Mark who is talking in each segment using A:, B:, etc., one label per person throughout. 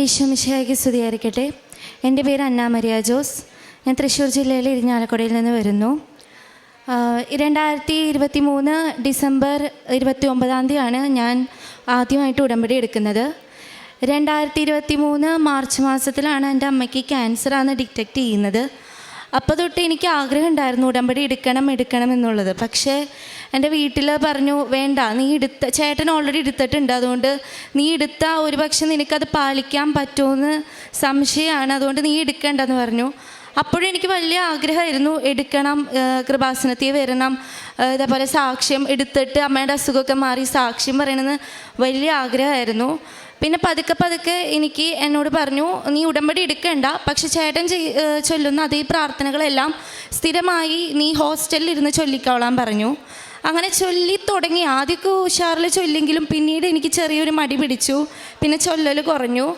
A: ഈശോമിശിഹായ്ക്ക് സ്തുതിയായിരിക്കട്ടെ. എന്റെ പേര് അന്ന മരിയ ജോസ്. ഞാൻ തൃശ്ശൂർ ജില്ലയിലെ ഇരിഞ്ഞാലക്കുടയിൽ നിന്ന് വരുന്നു. രണ്ടായിരത്തി ഇരുപത്തി മൂന്ന് ഡിസംബർ ഇരുപത്തി ഒമ്പതാം തീയതിയാണ് ഞാൻ ആദ്യമായിട്ട് ഉടമ്പടി എടുക്കുന്നത്. രണ്ടായിരത്തി ഇരുപത്തി മൂന്ന് മാർച്ച് മാസത്തിലാണ് എന്റെ അമ്മയ്ക്ക് ക്യാൻസറാണ് ഡിറ്റക്റ്റ് ചെയ്യുന്നത്. അപ്പോൾ തൊട്ട് എനിക്ക് ആഗ്രഹം ഉണ്ടായിരുന്നു ഉടമ്പടി എടുക്കണം എടുക്കണം എന്നുള്ളത്. പക്ഷേ എന്റെ വീട്ടിൽ പറഞ്ഞു വേണ്ട നീ എടുത്ത ചേട്ടൻ ഓൾറെഡി എടുത്തിട്ടുണ്ട്. അതുകൊണ്ട് നീ എടുത്ത ഒരു പക്ഷെ നിനക്കത് പാലിക്കാൻ പറ്റുമെന്ന് സംശയമാണ്. അതുകൊണ്ട് നീ എടുക്കേണ്ടെന്ന് പറഞ്ഞു. അപ്പോഴും എനിക്ക് വലിയ ആഗ്രഹമായിരുന്നു എടുക്കണം കൃപാസനത്തിൽ വരണം. ഇതേപോലെ സാക്ഷ്യം എടുത്തിട്ട് അമ്മയുടെ അസുഖമൊക്കെ മാറി സാക്ഷ്യം പറയണമെന്ന് വലിയ ആഗ്രഹമായിരുന്നു. പിന്നെ പതുക്കെ പതുക്കെ എനിക്ക് എന്നോട് പറഞ്ഞു നീ ഉടമ്പടി എടുക്കണ്ട പക്ഷെ ചേട്ടൻ ചൊല്ലുന്ന അതേ പ്രാർത്ഥനകളെല്ലാം സ്ഥിരമായി നീ ഹോസ്റ്റലിൽ ഇരുന്ന് ചൊല്ലിക്കോളാൻ പറഞ്ഞു. അങ്ങനെ ചൊല്ലി തുടങ്ങി. ആദ്യമൊക്കെ ഉഷാറിൽ ചൊല്ലെങ്കിലും പിന്നീട് എനിക്ക് ചെറിയൊരു മടി പിടിച്ചു. പിന്നെ ചൊല്ലൽ കുറഞ്ഞു.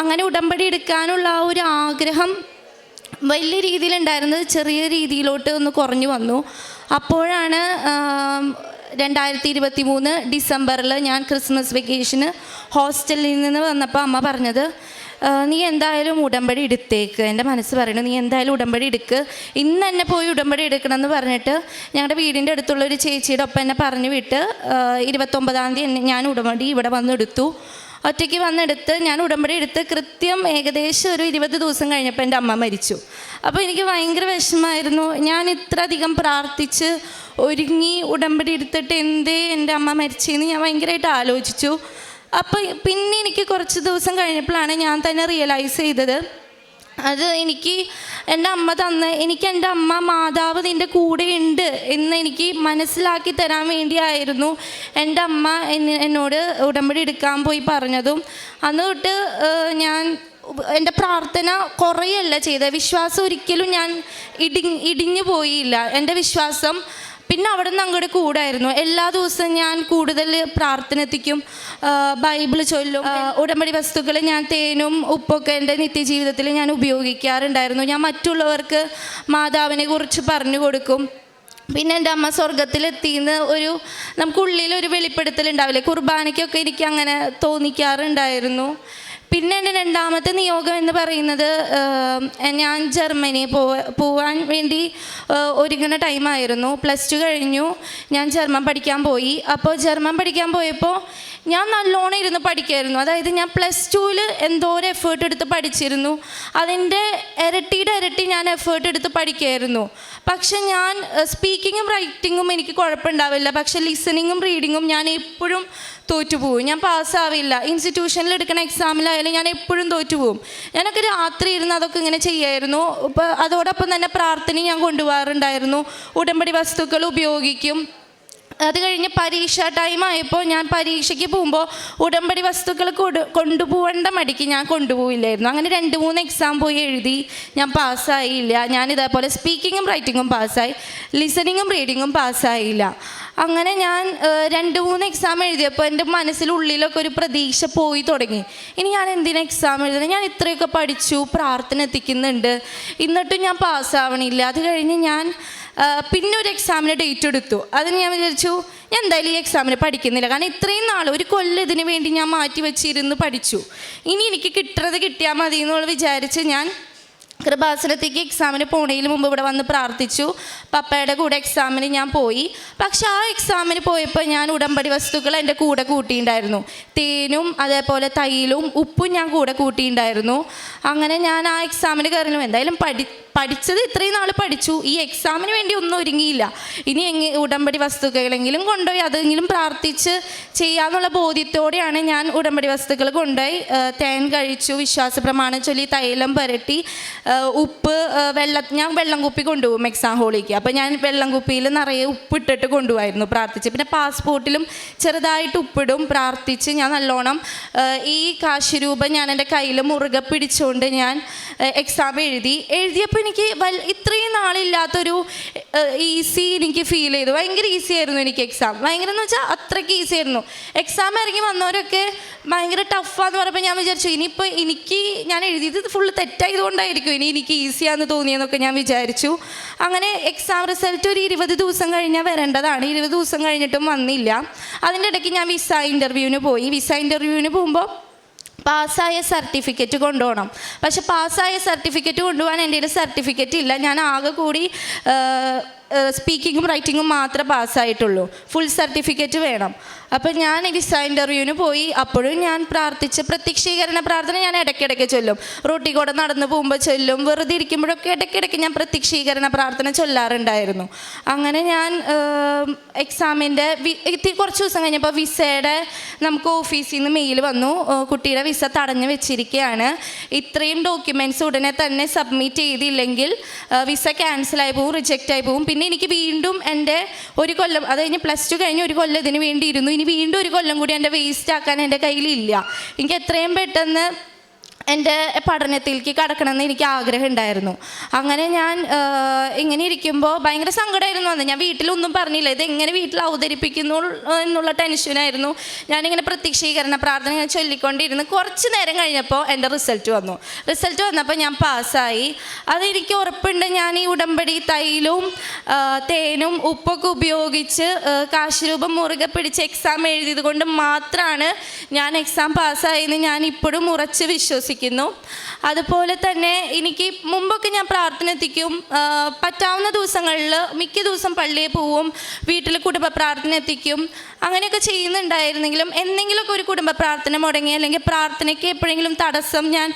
A: അങ്ങനെ ഉടമ്പടി എടുക്കാനുള്ള ആ ഒരു ആഗ്രഹം വലിയ രീതിയിലുണ്ടായിരുന്നത് ചെറിയ രീതിയിലോട്ട് ഒന്ന് കുറഞ്ഞു വന്നു. അപ്പോഴാണ് രണ്ടായിരത്തി ഇരുപത്തി മൂന്ന് ഡിസംബറിൽ ഞാൻ ക്രിസ്മസ് വെക്കേഷന് ഹോസ്റ്റലിൽ നിന്ന് വന്നപ്പോൾ അമ്മ പറഞ്ഞത് നീ എന്തായാലും ഉടമ്പടി എടുത്തേക്ക്. എന്റെ മനസ്സ് പറയുന്നു നീ എന്തായാലും ഉടമ്പടി എടുക്ക്. ഇന്ന് തന്നെ പോയി ഉടമ്പടി എടുക്കണമെന്ന് പറഞ്ഞിട്ട് ഞങ്ങളുടെ വീടിന്റെ അടുത്തുള്ള ഒരു ചേച്ചിയുടെ ഒപ്പം എന്നെ പറഞ്ഞു വിട്ട് ഇരുപത്തൊമ്പതാം തീയതി ഞാൻ ഉടമ്പടി ഇവിടെ വന്നെടുത്തു. ഒറ്റയ്ക്ക് വന്നെടുത്ത് ഞാൻ ഉടമ്പടി എടുത്ത് കൃത്യം ഏകദേശം ഒരു ഇരുപത് ദിവസം കഴിഞ്ഞപ്പോൾ എന്റെ അമ്മ മരിച്ചു. അപ്പോൾ എനിക്ക് ഭയങ്കര വിഷമമായിരുന്നു. ഞാൻ ഇത്ര അധികം പ്രാർത്ഥിച്ച് ഒരുങ്ങി ഉടമ്പടി എടുത്തിട്ട് എന്തേ എന്റെ അമ്മ മരിച്ചതെന്ന് ഞാൻ ഭയങ്കരമായിട്ട് ആലോചിച്ചു. അപ്പോൾ പിന്നെ എനിക്ക് കുറച്ച് ദിവസം കഴിഞ്ഞപ്പോഴാണ് ഞാൻ തന്നെ റിയലൈസ് ചെയ്തത് അത് എനിക്ക് എന്റെ അമ്മ തന്ന് എനിക്ക് എന്റെ അമ്മ മാതാവ് നിന്റെ കൂടെ ഉണ്ട് എന്ന് എനിക്ക് മനസ്സിലാക്കി തരാൻ വേണ്ടിയായിരുന്നു എന്റെ അമ്മ എന്നോട് ഉടമ്പടി എടുക്കാൻ പോയി പറഞ്ഞതും. അന്ന് തൊട്ട് ഞാൻ എന്റെ പ്രാർത്ഥന കുറയല്ല ചെയ്തത്. വിശ്വാസം ഒരിക്കലും ഞാൻ ഇടി ഇടിഞ്ഞു പോയില്ല. എന്റെ വിശ്വാസം പിന്നെ അവിടെ നിന്ന് അങ്ങോട്ട് കൂടായിരുന്നു. എല്ലാ ദിവസവും ഞാൻ കൂടുതൽ പ്രാർത്ഥനത്തിക്കും ബൈബിൾ ചൊല്ലും ഉടമ്പടി വസ്തുക്കൾ ഞാൻ തേനും ഉപ്പൊക്കെ എന്റെ നിത്യജീവിതത്തിൽ ഞാൻ ഉപയോഗിക്കാറുണ്ടായിരുന്നു. ഞാൻ മറ്റുള്ളവർക്ക് മാതാവിനെ കുറിച്ച് പറഞ്ഞു കൊടുക്കും. പിന്നെ എന്റെ അമ്മ സ്വർഗത്തിലെത്തിയെന്ന് ഒരു നമുക്കുള്ളിൽ ഒരു വെളിപ്പെടുത്തൽ ഉണ്ടാവില്ലേ? കുർബാനയ്ക്കൊക്കെ എനിക്ക് അങ്ങനെ തോന്നിക്കാറുണ്ടായിരുന്നു. പിന്നെ എന്റെ രണ്ടാമത്തെ നിയോഗം എന്ന് പറയുന്നത് ഞാൻ ജർമ്മനി പോവ പോവാൻ വേണ്ടി ഒരുങ്ങുന്ന ടൈമായിരുന്നു പ്ലസ് ടു കഴിഞ്ഞു ഞാൻ ജർമ്മൻ പഠിക്കാൻ പോയി. അപ്പോൾ ജർമ്മൻ പഠിക്കാൻ പോയപ്പോൾ ഞാൻ നല്ലോണം ഇരുന്ന് പഠിക്കായിരുന്നു. അതായത് ഞാൻ പ്ലസ് ടുവിൽ എന്തോരം എഫേർട്ട് എടുത്ത് പഠിച്ചിരുന്നു. അതിന്റെ ഇരട്ടിയുടെ ഇരട്ടി ഞാൻ എഫേർട്ട് എടുത്ത് പഠിക്കായിരുന്നു. പക്ഷെ ഞാൻ സ്പീക്കിങ്ങും റൈറ്റിങ്ങും എനിക്ക് കുഴപ്പമുണ്ടാവില്ല. പക്ഷെ ലിസണിങ്ങും റീഡിങ്ങും ഞാൻ എപ്പോഴും തോറ്റുപോകും. ഞാൻ പാസ്സാവില്ല. ഇൻസ്റ്റിറ്റ്യൂഷനിൽ എടുക്കുന്ന എക്സാമിലായാലും ഞാൻ എപ്പോഴും തോറ്റുപോകും. ഞാനൊക്കെ രാത്രി ഇരുന്ന് അതൊക്കെ ഇങ്ങനെ ചെയ്യായിരുന്നു. ഇപ്പോൾ അതോടൊപ്പം തന്നെ പ്രാർത്ഥനയും ഞാൻ കൊണ്ടുപോകാറുണ്ടായിരുന്നു. ഉടമ്പടി വസ്തുക്കൾ ഉപയോഗിക്കും. അത് കഴിഞ്ഞ് പരീക്ഷ ടൈം ആയപ്പോൾ ഞാൻ പരീക്ഷയ്ക്ക് പോകുമ്പോൾ ഉടമ്പടി വസ്തുക്കൾ കൊടു കൊണ്ടുപോകേണ്ട മടിക്ക് ഞാൻ കൊണ്ടുപോയില്ലായിരുന്നു. അങ്ങനെ രണ്ട് മൂന്ന് എക്സാം പോയി എഴുതി ഞാൻ പാസ്സായില്ല. ഞാൻ ഇതേപോലെ സ്പീക്കിങ്ങും റൈറ്റിങ്ങും പാസ്സായി. ലിസണിങ്ങും റീഡിങ്ങും പാസ്സായില്ല. അങ്ങനെ ഞാൻ രണ്ട് മൂന്ന് എക്സാം എഴുതിയപ്പോൾ എന്റെ മനസ്സിലുള്ളിലൊക്കെ ഒരു പ്രതീക്ഷ പോയി തുടങ്ങി. ഇനി ഞാൻ എന്തിനാ എക്സാം എഴുതുന്നത് ഞാൻ ഇത്രയൊക്കെ പഠിച്ചു പ്രാർത്ഥന എത്തിക്കുന്നുണ്ട്. എന്നിട്ടും ഞാൻ പാസ്സാവണില്ല അത് കഴിഞ്ഞ് ഞാൻ പിന്നെ ഒരു എക്സാമിന് ഡേറ്റ് എടുത്തു. അതിന് ഞാൻ വിചാരിച്ചു ഞാൻ എന്തായാലും ഈ എക്സാമിന് പഠിക്കുന്നില്ല. കാരണം ഇത്രയും നാൾ ഒരു കൊല്ലം ഇതിനു വേണ്ടി ഞാൻ മാറ്റി വെച്ചിരുന്ന് പഠിച്ചു. ഇനി എനിക്ക് കിട്ടുന്നത് കിട്ടിയാൽ മതി എന്നുള്ള വിചാരിച്ച് ഞാൻ കൃപാസനത്തേക്ക് എക്സാമിന് പോണതിന് മുമ്പ് ഇവിടെ വന്ന് പ്രാർത്ഥിച്ചു. പപ്പയുടെ കൂടെ എക്സാമിന് ഞാൻ പോയി. പക്ഷെ ആ എക്സാമിന് പോയപ്പോൾ ഞാൻ ഉടമ്പടി വസ്തുക്കൾ എന്റെ കൂടെ കൂട്ടിയിട്ടുണ്ടായിരുന്നു തേനും അതേപോലെ തൈലും ഉപ്പും ഞാൻ കൂടെ കൂട്ടിയിട്ടുണ്ടായിരുന്നു അങ്ങനെ ഞാൻ ആ എക്സാമിന് കയറുന്നു എന്തായാലും പഠി പഠിച്ചത് ഇത്രയും നാൾ പഠിച്ചു. ഈ എക്സാമിന് വേണ്ടി ഒന്നും ഒരുങ്ങിയില്ല. ഇനി എങ്ങ ഉടമ്പടി വസ്തുക്കളെങ്കിലും കൊണ്ടുപോയി അതെങ്കിലും പ്രാർത്ഥിച്ച് ചെയ്യാമെന്നുള്ള ബോധ്യത്തോടെയാണ് ഞാൻ ഉടമ്പടി വസ്തുക്കൾ കൊണ്ടുപോയി തേൻ കഴിച്ചു വിശ്വാസ പ്രമാണം ചൊല്ലി തൈലം പുരട്ടി ഉപ്പ് വെള്ളം ഞാൻ വെള്ളം കുപ്പി കൊണ്ടുപോകും എക്സാം ഹോളിലേക്ക് അപ്പോൾ ഞാൻ വെള്ളം കുപ്പിയിൽ നിറയെ ഉപ്പിട്ടിട്ട് കൊണ്ടുപോയിരുന്നു പ്രാർത്ഥിച്ച്. പിന്നെ പാസ്പോർട്ടിലും ചെറുതായിട്ട് ഉപ്പിടും പ്രാർത്ഥിച്ച് ഞാൻ നല്ലോണം ഈ കാശ് രൂപ ഞാൻ എന്റെ കയ്യിൽ മുറുകെ പിടിച്ചുകൊണ്ട് ഞാൻ എക്സാം എഴുതി. എഴുതിയപ്പോൾ എനിക്ക് വൽ ഇത്രയും നാളില്ലാത്തൊരു ഈസി എനിക്ക് ഫീൽ ചെയ്തു. ഭയങ്കര ഈസി ആയിരുന്നു എനിക്ക് എക്സാം ഭയങ്കര എന്ന് വെച്ചാൽ അത്രയ്ക്ക് ഈസി ആയിരുന്നു. എക്സാം ഇറങ്ങി വന്നവരൊക്കെ ഭയങ്കര ടഫാന്ന് പറഞ്ഞപ്പോൾ ഞാൻ വിചാരിച്ചു ഇനിയിപ്പോൾ എനിക്ക് ഞാൻ എഴുതിയത് ഫുള്ള് തെറ്റായതുകൊണ്ടായിരിക്കും. ഇനി എനിക്ക് ഈസിയാന്ന് തോന്നിയെന്നൊക്കെ ഞാൻ വിചാരിച്ചു. അങ്ങനെ എക്സാം റിസൾട്ട് ഒരു ഇരുപത് ദിവസം കഴിഞ്ഞാൽ വരേണ്ടതാണ്. ഇരുപത് ദിവസം കഴിഞ്ഞിട്ടും വന്നില്ല. അതിന്റെ ഇടയ്ക്ക് ഞാൻ വിസ ഇന്റർവ്യൂവിന് പോയി. വിസ ഇന്റർവ്യൂവിന് പോകുമ്പോൾ പാസ്സായ സർട്ടിഫിക്കറ്റ് കൊണ്ടുപോകണം. പക്ഷെ പാസ്സായ സർട്ടിഫിക്കറ്റ് കൊണ്ടുപോകാൻ എന്റെ സർട്ടിഫിക്കറ്റ് ഇല്ല. ഞാൻ ആകെ കൂടി സ്പീക്കിങ്ങും റൈറ്റിങ്ങും മാത്രമേ പാസ്സായിട്ടുള്ളൂ ഫുൾ സർട്ടിഫിക്കറ്റ് വേണം. അപ്പം ഞാൻ വിസ ഇന്റർവ്യൂവിന് പോയി അപ്പോഴും ഞാൻ പ്രാർത്ഥിച്ച് പ്രത്യക്ഷീകരണ പ്രാർത്ഥന ഞാൻ ഇടയ്ക്കിടയ്ക്ക് ചൊല്ലും. റോട്ടി കൂടെ നടന്ന് പോകുമ്പോൾ ചൊല്ലും. വെറുതെ ഇരിക്കുമ്പോഴൊക്കെ ഇടയ്ക്കിടയ്ക്ക് ഞാൻ പ്രത്യക്ഷീകരണ പ്രാർത്ഥന ചൊല്ലാറുണ്ടായിരുന്നു. അങ്ങനെ ഞാൻ എക്സാമിന്റെ കുറച്ച് ദിവസം കഴിഞ്ഞപ്പോൾ വിസയുടെ നമുക്ക് ഓഫീസിൽ നിന്ന് മെയിൽ വന്നു. കുട്ടിയുടെ വിസ തടഞ്ഞു വെച്ചിരിക്കുകയാണ് ഇത്രയും ഡോക്യുമെന്റ്സ് ഉടനെ തന്നെ സബ്മിറ്റ് ചെയ്തില്ലെങ്കിൽ വിസ ക്യാൻസലായി പോവും റിജക്റ്റ് ആയി പോകും പിന്നെ എനിക്ക് വീണ്ടും എന്റെ ഒരു കൊല്ലം അത് കഴിഞ്ഞ് പ്ലസ് ടു കഴിഞ്ഞ് ഒരു കൊല്ലം ഇതിന് വേണ്ടി ഇരുന്നു ഇനി വീണ്ടും ഒരു കൊല്ലം കൂടി എന്റെ വേസ്റ്റ് ആക്കാൻ എന്റെ കയ്യിലില്ല. എനിക്ക് എത്രയും പെട്ടെന്ന് എന്റെ പഠനത്തിലേക്ക് കടക്കണമെന്ന് എനിക്ക് ആഗ്രഹം ഉണ്ടായിരുന്നു അങ്ങനെ ഞാൻ ഇങ്ങനെ ഇരിക്കുമ്പോൾ ഭയങ്കര സങ്കടമായിരുന്നു അന്ന്. ഞാൻ വീട്ടിലൊന്നും പറഞ്ഞില്ല. ഇത് എങ്ങനെ വീട്ടിൽ അവതരിപ്പിക്കുന്നു എന്നുള്ള ടെൻഷനായിരുന്നു. ഞാനിങ്ങനെ പ്രത്യക്ഷീകരണ പ്രാർത്ഥന ഇങ്ങനെ ചൊല്ലിക്കൊണ്ടിരുന്നു. കുറച്ച് നേരം കഴിഞ്ഞപ്പോൾ എന്റെ റിസൾട്ട് വന്നു. റിസൾട്ട് വന്നപ്പോൾ ഞാൻ പാസ്സായി. അതെനിക്ക് ഉറപ്പുണ്ട്. ഞാൻ ഈ ഉടമ്പടി തൈലും തേനും ഉപ്പൊക്കെ ഉപയോഗിച്ച് കാശുരൂപം കാശ് രൂപം മുറുകെ പിടിച്ച് എക്സാം എഴുതിയത് കൊണ്ട് മാത്രമാണ് ഞാൻ എക്സാം പാസ്സായെന്ന് ഞാൻ ഇപ്പോഴും ഉറച്ച് വിശ്വസിക്കുന്നു അതുപോലെ തന്നെ എനിക്ക് മുമ്പൊക്കെ ഞാൻ പ്രാർത്ഥന എത്തിക്കും പറ്റാവുന്ന ദിവസങ്ങളിൽ മിക്ക ദിവസം പള്ളിയിൽ പോവും വീട്ടിൽ കുടുംബ പ്രാർത്ഥന എത്തിക്കും. അങ്ങനെയൊക്കെ ചെയ്യുന്നുണ്ടായിരുന്നെങ്കിലും എന്തെങ്കിലുമൊക്കെ ഒരു കുടുംബ പ്രാർത്ഥന മുടങ്ങി അല്ലെങ്കിൽ പ്രാർത്ഥനയ്ക്ക് എപ്പോഴെങ്കിലും തടസ്സം ഞാൻ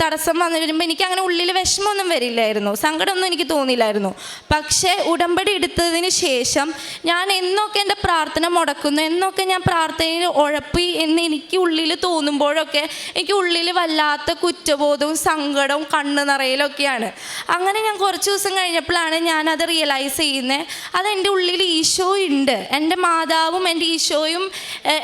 A: തടസ്സം വന്നു വരുമ്പോൾ എനിക്ക് അങ്ങനെ ഉള്ളിൽ വിഷമമൊന്നും വരില്ലായിരുന്നു. സങ്കടമൊന്നും എനിക്ക് തോന്നിയില്ലായിരുന്നു പക്ഷേ ഉടമ്പടി എടുത്തതിന് ശേഷം ഞാൻ എന്നൊക്കെ എന്റെ പ്രാർത്ഥന മുടക്കുന്നു എന്നൊക്കെ ഞാൻ പ്രാർത്ഥനയിൽ ഉഴപ്പി എന്ന് എനിക്ക് ഉള്ളിൽ തോന്നുമ്പോഴൊക്കെ എനിക്ക് ഉള്ളിൽ വല്ലാത്ത കുറ്റബോധവും സങ്കടവും കണ്ണു നിറയലൊക്കെയാണ്. അങ്ങനെ ഞാൻ കുറച്ച് ദിവസം കഴിഞ്ഞപ്പോഴാണ് ഞാനത് റിയലൈസ് ചെയ്യുന്നത് അത് എന്റെ ഉള്ളിൽ ഈശോ ഉണ്ട്. എന്റെ മാതാവും എന്റെ ഈശോയും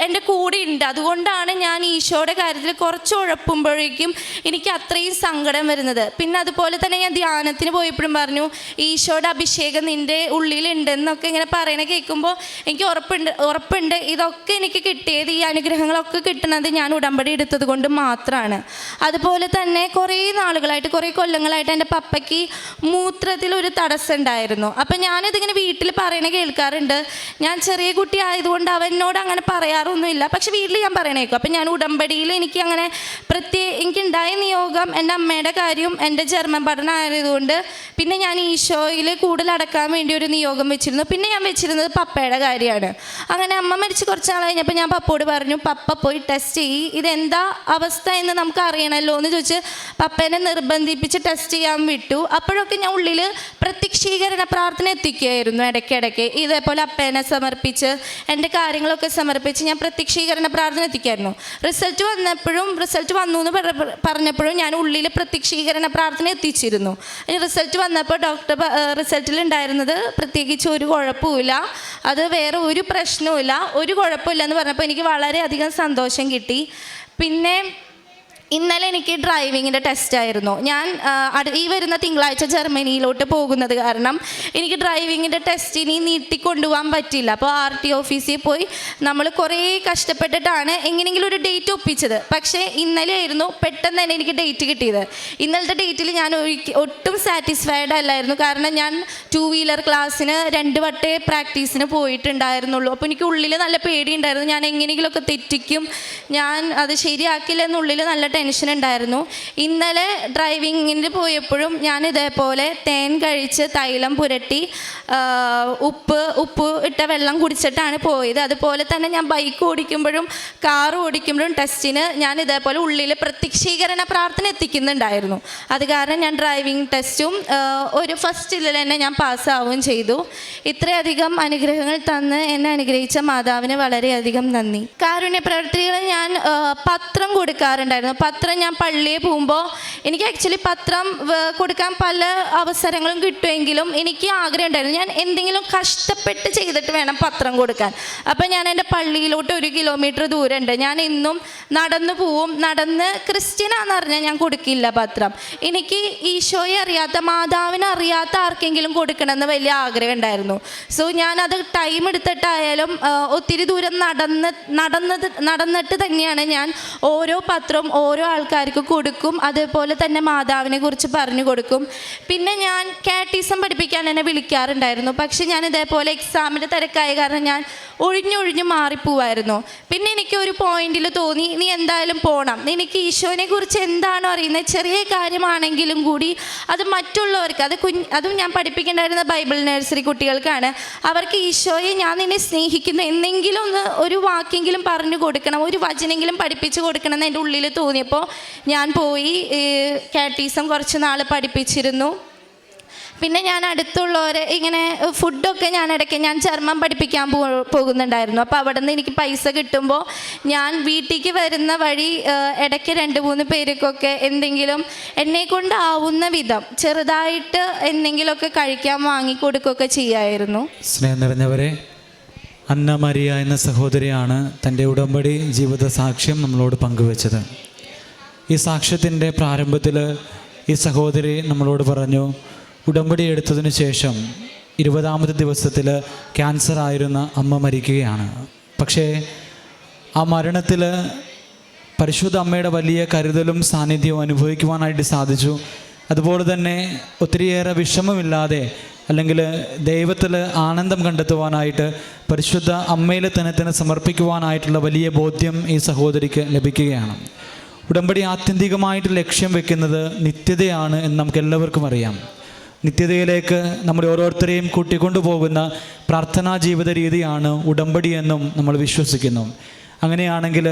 A: എന്റെ കൂടെ ഉണ്ട്. അതുകൊണ്ടാണ് ഞാൻ ഈശോയുടെ കാര്യത്തിൽ കുറച്ച് ഉഴപ്പുമ്പോഴേക്കും എനിക്ക് അത്രയും സങ്കടം വരുന്നത്. പിന്നെ അതുപോലെ തന്നെ ഞാൻ ധ്യാനത്തിന് പോയപ്പോഴും പറഞ്ഞു ഈശോയുടെ അഭിഷേകം നിന്റെ ഉള്ളിലുണ്ടെന്നൊക്കെ ഇങ്ങനെ പറയണ കേൾക്കുമ്പോൾ എനിക്ക് ഉറപ്പുണ്ട് ഉറപ്പുണ്ട്. ഇതൊക്കെ എനിക്ക് കിട്ടിയത് ഈ അനുഗ്രഹങ്ങളൊക്കെ കിട്ടുന്നത് ഞാൻ ഉടമ്പടി എടുത്തത് കൊണ്ട് മാത്രമാണ് അതുപോലെ തന്നെ കുറേ നാളുകളായിട്ട് കുറേ കൊല്ലങ്ങളായിട്ട് എന്റെ പപ്പയ്ക്ക് മൂത്രത്തിൽ ഒരു തടസ്സം ഉണ്ടായിരുന്നു അപ്പം ഞാനിതിങ്ങനെ വീട്ടിൽ പറയണ കേൾക്കാറുണ്ട്. ഞാൻ ചെറിയ കുട്ടി ആയതുകൊണ്ട് അവനോട് അങ്ങനെ പറയാറൊന്നുമില്ല. പക്ഷെ വീട്ടിൽ ഞാൻ പറയണേക്കും. അപ്പം ഞാൻ ഉടമ്പടിയിൽ എനിക്ക് അങ്ങനെ പ്രത്യേക എനിക്കുണ്ടായ നിയോഗം എന്റെ അമ്മയുടെ കാര്യവും എന്റെ ജർമ്മൻ പഠനം ആയതുകൊണ്ട് പിന്നെ ഞാൻ ഈശോയിൽ കൂടുതലടക്കാൻ വേണ്ടി ഒരു നിയോഗം വെച്ചിരുന്നു. പിന്നെ ഞാൻ വെച്ചിരുന്നത് പപ്പയുടെ കാര്യമാണ്. അങ്ങനെ അമ്മ മരിച്ച് കുറച്ച് നാൾ കഴിഞ്ഞപ്പോൾ ഞാൻ പപ്പോട് പറഞ്ഞു പപ്പ പോയി ടെസ്റ്റ് ചെയ്യ്. ഇതെന്താ അവസ്ഥ എന്ന് നമുക്ക് അറിയണമല്ലോ എന്ന് ചോദിച്ച് പപ്പേനെ നിർബന്ധിപ്പിച്ച് ടെസ്റ്റ് ചെയ്യാൻ വിട്ടു. അപ്പോഴൊക്കെ ഞാൻ ഉള്ളിൽ പ്രത്യക്ഷീകരണ പ്രാർത്ഥന എത്തിക്കുകയായിരുന്നു ഇടയ്ക്കിടയ്ക്ക്. ഇതേപോലെ അപ്പേനെ സമർപ്പിച്ച് എന്റെ കാര്യങ്ങളൊക്കെ സമർപ്പിച്ച് ഞാൻ പ്രത്യക്ഷീകരണ പ്രാർത്ഥന എത്തിക്കായിരുന്നു. റിസൾട്ട് വന്നപ്പോഴും റിസൾട്ട് വന്നു എന്ന് പറ- പറഞ്ഞപ്പോഴും ഞാൻ ഉള്ളിൽ പ്രത്യക്ഷീകരണ പ്രാർത്ഥന എത്തിച്ചിരുന്നു. റിസൾട്ട് വന്നപ്പോൾ ഡോക്ടർ റിസൾട്ടിൽ ഉണ്ടായിരുന്നത് പ്രത്യേകിച്ച് ഒരു കുഴപ്പമില്ല അത് വേറെ ഒരു പ്രശ്നവുമില്ല. ഒരു കുഴപ്പമില്ല എന്ന് പറഞ്ഞപ്പോൾ എനിക്ക് വളരെയധികം സന്തോഷം കിട്ടി. പിന്നെ ഇന്നലെ എനിക്ക് ഡ്രൈവിങ്ങിന്റെ ടെസ്റ്റ് ആയിരുന്നു. ഞാൻ ഈ വരുന്ന തിങ്കളാഴ്ച ജർമ്മനിയിലോട്ട് പോകുന്നത് കാരണം എനിക്ക് ഡ്രൈവിങ്ങിന്റെ ടെസ്റ്റ് ഇനി നീട്ടിക്കൊണ്ടുപോകാൻ പറ്റില്ല. അപ്പോൾ ആർ ടി ഓഫീസിൽ പോയി നമ്മൾ കുറേ കഷ്ടപ്പെട്ടിട്ടാണ് എങ്ങനെയെങ്കിലും ഒരു ഡേറ്റ് ഒപ്പിച്ചത്. പക്ഷേ ഇന്നലെ ആയിരുന്നു പെട്ടെന്ന് തന്നെ എനിക്ക് ഡേറ്റ് കിട്ടിയത്. ഇന്നലത്തെ ഡേറ്റിൽ ഞാൻ ഒട്ടും സാറ്റിസ്ഫൈഡ് അല്ലായിരുന്നു. കാരണം ഞാൻ ടു വീലർ ക്ലാസ്സിന് രണ്ട് വട്ടേ പ്രാക്ടീസിന് പോയിട്ടുണ്ടായിരുന്നുള്ളൂ. അപ്പോൾ എനിക്ക് ഉള്ളിൽ നല്ല പേടിയുണ്ടായിരുന്നു. ഞാൻ എങ്ങനെയെങ്കിലുമൊക്കെ തെറ്റിക്കും. ഞാൻ അത് ശരിയാക്കില്ല എന്നുള്ളിൽ നല്ല ടെൻഷൻ ഉണ്ടായിരുന്നു. ഇന്നലെ ഡ്രൈവിങ്ങിന് പോയപ്പോഴും ഞാൻ ഇതേപോലെ തേൻ കഴിച്ച് തൈലം പുരട്ടി ഉപ്പ് ഉപ്പ് ഇട്ട വെള്ളം കുടിച്ചിട്ടാണ് പോയത്. അതുപോലെ തന്നെ ഞാൻ ബൈക്ക് ഓടിക്കുമ്പോഴും കാർ ഓടിക്കുമ്പോഴും ടെസ്റ്റിന് ഞാൻ ഇതേപോലെ ഉള്ളിൽ പ്രത്യക്ഷീകരണ പ്രാർത്ഥന എത്തിക്കുന്നുണ്ടായിരുന്നു. അത് കാരണം ഞാൻ ഡ്രൈവിംഗ് ടെസ്റ്റും ഒരു ഫസ്റ്റിൽ തന്നെ ഞാൻ പാസ്സാവുകയും ചെയ്തു. ഇത്രയധികം അനുഗ്രഹങ്ങൾ തന്ന് എന്നെ അനുഗ്രഹിച്ച മാതാവിന് വളരെയധികം നന്ദി. കാരുണ്യ പ്രവർത്തികൾ ഞാൻ പത്രം കൊടുക്കാറുണ്ടായിരുന്നു. പത്രം ഞാൻ പള്ളിയിൽ പോകുമ്പോൾ എനിക്ക് ആക്ച്വലി പത്രം കൊടുക്കാൻ പല അവസരങ്ങളും കിട്ടുമെങ്കിലും എനിക്ക് ആഗ്രഹം ഉണ്ടായിരുന്നു. ഞാൻ എന്തെങ്കിലും കഷ്ടപ്പെട്ട് ചെയ്തിട്ട് വേണം പത്രം കൊടുക്കാൻ. അപ്പം ഞാൻ എന്റെ പള്ളിയിലോട്ട് ഒരു കിലോമീറ്റർ ദൂരമുണ്ട്. ഞാൻ ഇന്നും നടന്നു പോവും. നടന്ന് ക്രിസ്ത്യനാന്ന് പറഞ്ഞാൽ ഞാൻ കൊടുക്കില്ല പത്രം. എനിക്ക് ഈശോയെ അറിയാത്ത മാതാവിനെ അറിയാത്ത ആർക്കെങ്കിലും കൊടുക്കണമെന്ന് വലിയ ആഗ്രഹം ഉണ്ടായിരുന്നു. സോ ഞാനത് ടൈം എടുത്തിട്ടായാലും ഒത്തിരി ദൂരം നടന്ന് നടന്നത് നടന്നിട്ട് തന്നെയാണ് ഞാൻ ഓരോ പത്രം ഓരോ ആൾക്കാർക്ക് കൊടുക്കും. അതേപോലെ തന്നെ മാതാവിനെ കുറിച്ച് പറഞ്ഞു കൊടുക്കും. പിന്നെ ഞാൻ കാറ്റീസം പഠിപ്പിക്കാൻ എന്നെ വിളിക്കാറുണ്ടായിരുന്നു. പക്ഷെ ഞാൻ ഇതേപോലെ എക്സാമിന്റെ തിരക്കായ കാരണം ഞാൻ ഒഴിഞ്ഞൊഴിഞ്ഞ് മാറിപ്പോവായിരുന്നു. പിന്നെ എനിക്ക് ഒരു പോയിന്റിൽ തോന്നി നീ എന്തായാലും പോകണം നിനക്ക് ഈശോനെ കുറിച്ച് എന്താണോ അറിയുന്നത്? ചെറിയ കാര്യമാണെങ്കിലും കൂടി അത് മറ്റുള്ളവർക്ക് അത് കുഞ്ഞ് അതും ഞാൻ പഠിപ്പിക്കേണ്ടായിരുന്ന ബൈബിൾ നഴ്സറി കുട്ടികൾക്കാണ്. അവർക്ക് ഈശോയെ ഞാൻ നിന്നെ സ്നേഹിക്കുന്നു. എന്നെങ്കിലും ഒന്ന് ഒരു വാക്കെങ്കിലും പറഞ്ഞു കൊടുക്കണം ഒരു വചനെങ്കിലും പഠിപ്പിച്ചു കൊടുക്കണം എന്ന് എന്റെ ഉള്ളിൽ തോന്നിയപ്പോൾ ഞാൻ പോയി കാറ്റീസം കുറച്ച് നാൾ പഠിപ്പിച്ചിരുന്നു. പിന്നെ ഞാൻ അടുത്തുള്ളവരെ ഇങ്ങനെ ഫുഡൊക്കെ ഞാൻ ഇടയ്ക്ക് ഞാൻ ചർമ്മം പഠിപ്പിക്കാൻ പോകുന്നുണ്ടായിരുന്നു. അപ്പോൾ അവിടെ നിന്ന് എനിക്ക് പൈസ കിട്ടുമ്പോൾ ഞാൻ വീട്ടിലേക്ക് വരുന്ന വഴി ഇടയ്ക്ക് രണ്ട് മൂന്ന് പേർക്കൊക്കെ എന്തെങ്കിലും എന്നെ കൊണ്ടാവുന്ന വിധം ചെറുതായിട്ട് എന്തെങ്കിലുമൊക്കെ കഴിക്കാൻ വാങ്ങിക്കൊടുക്കുകയൊക്കെ ചെയ്യായിരുന്നു.
B: സ്നേഹം നിറഞ്ഞവരെ അന്ന മരിയ എന്ന സഹോദരിയാണ് തന്റെ ഉടമ്പടി ജീവിത സാക്ഷ്യം നമ്മളോട് പങ്കുവച്ചത്. ഈ സാക്ഷ്യത്തിന്റെ പ്രാരംഭത്തിൽ ഈ സഹോദരി നമ്മളോട് പറഞ്ഞു ഉടമ്പടി എടുത്തതിന് ശേഷം ഇരുപതാമത്തെ ദിവസത്തിൽ ക്യാൻസർ ആയിരുന്ന അമ്മ മരിക്കുകയാണ്. പക്ഷേ ആ മരണത്തിൽ പരിശുദ്ധ അമ്മയുടെ വലിയ കരുതലും സാന്നിധ്യവും അനുഭവിക്കുവാനായിട്ട് സാധിച്ചു. അതുപോലെ തന്നെ ഒത്തിരിയേറെ വിഷമമില്ലാതെ അല്ലെങ്കിൽ ദൈവത്തിൽ ആനന്ദം കണ്ടെത്തുവാനായിട്ട് പരിശുദ്ധ അമ്മയിൽ തന്നെ തന്നെ സമർപ്പിക്കുവാനായിട്ടുള്ള വലിയ ബോധ്യം ഈ സഹോദരിക്ക് ലഭിക്കുകയാണ്. ഉടമ്പടി ആത്യന്തികമായിട്ട് ലക്ഷ്യം വെക്കുന്നത് നിത്യതയാണ് എന്ന് നമുക്ക് എല്ലാവർക്കും അറിയാം. നിത്യതയിലേക്ക് നമ്മൾ ഓരോരുത്തരെയും കൂട്ടിക്കൊണ്ടുപോകുന്ന പ്രാർത്ഥനാ ജീവിത രീതിയാണ് ഉടമ്പടിയെന്നും നമ്മൾ വിശ്വസിക്കുന്നു. അങ്ങനെയാണെങ്കിൽ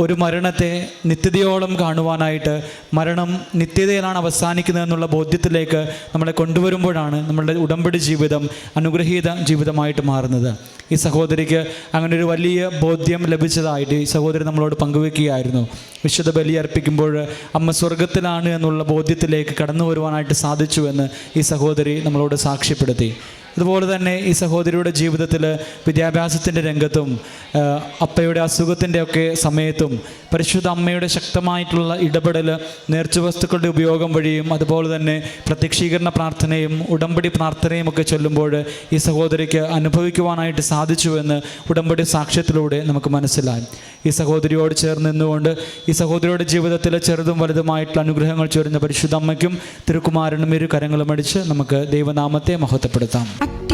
B: ഒരു മരണത്തെ നിത്യതയോളം കാണുവാനായിട്ട് മരണം നിത്യതയിലാണ് അവസാനിക്കുന്നത് എന്നുള്ള ബോധ്യത്തിലേക്ക് നമ്മളെ കൊണ്ടുവരുമ്പോഴാണ് നമ്മളുടെ ഉടമ്പടി ജീവിതം അനുഗ്രഹീത ജീവിതമായിട്ട് മാറുന്നത്. ഈ സഹോദരിക്ക് അങ്ങനെ ഒരു വലിയ ബോധ്യം ലഭിച്ചതായിട്ട് ഈ സഹോദരി നമ്മളോട് പങ്കുവെക്കുകയായിരുന്നു. വിശുദ്ധ ബലി അർപ്പിക്കുമ്പോൾ അമ്മ സ്വർഗത്തിലാണ് എന്നുള്ള ബോധ്യത്തിലേക്ക് കടന്നു വരുവാനായിട്ട് സാധിച്ചു എന്ന് ഈ സഹോദരി നമ്മളോട് സാക്ഷ്യപ്പെടുത്തി. അതുപോലെ തന്നെ ഈ സഹോദരിയുടെ ജീവിതത്തിൽ വിദ്യാഭ്യാസത്തിന്റെ രംഗത്തും അപ്പയുടെ അസുഖത്തിന്റെ ഒക്കെ സമയത്തും പരിശുദ്ധ അമ്മയുടെ ശക്തമായിട്ടുള്ള ഇടപെടൽ നേർച്ച വസ്തുക്കളുടെ ഉപയോഗം വഴിയും അതുപോലെ തന്നെ പ്രത്യക്ഷീകരണ പ്രാർത്ഥനയും ഉടമ്പടി പ്രാർത്ഥനയും ഒക്കെ ചൊല്ലുമ്പോൾ ഈ സഹോദരിക്ക് അനുഭവിക്കുവാനായിട്ട് സാധിച്ചുവെന്ന് ഉടമ്പടി സാക്ഷ്യത്തിലൂടെ നമുക്ക് മനസ്സിലായി. ഈ സഹോദരിയോട് ചേർന്ന് നിന്നുകൊണ്ട് ഈ സഹോദരിയുടെ ജീവിതത്തിലെ ചെറുതും വലുതുമായിട്ടുള്ള അനുഗ്രഹങ്ങൾ ചൊരിഞ്ഞ പരിശുദ്ധ അമ്മയ്ക്കും തിരുക്കുമാരനും ഇരു കരങ്ങളും അടിച്ച് നമുക്ക് ദൈവനാമത്തെ മഹത്വപ്പെടുത്താം.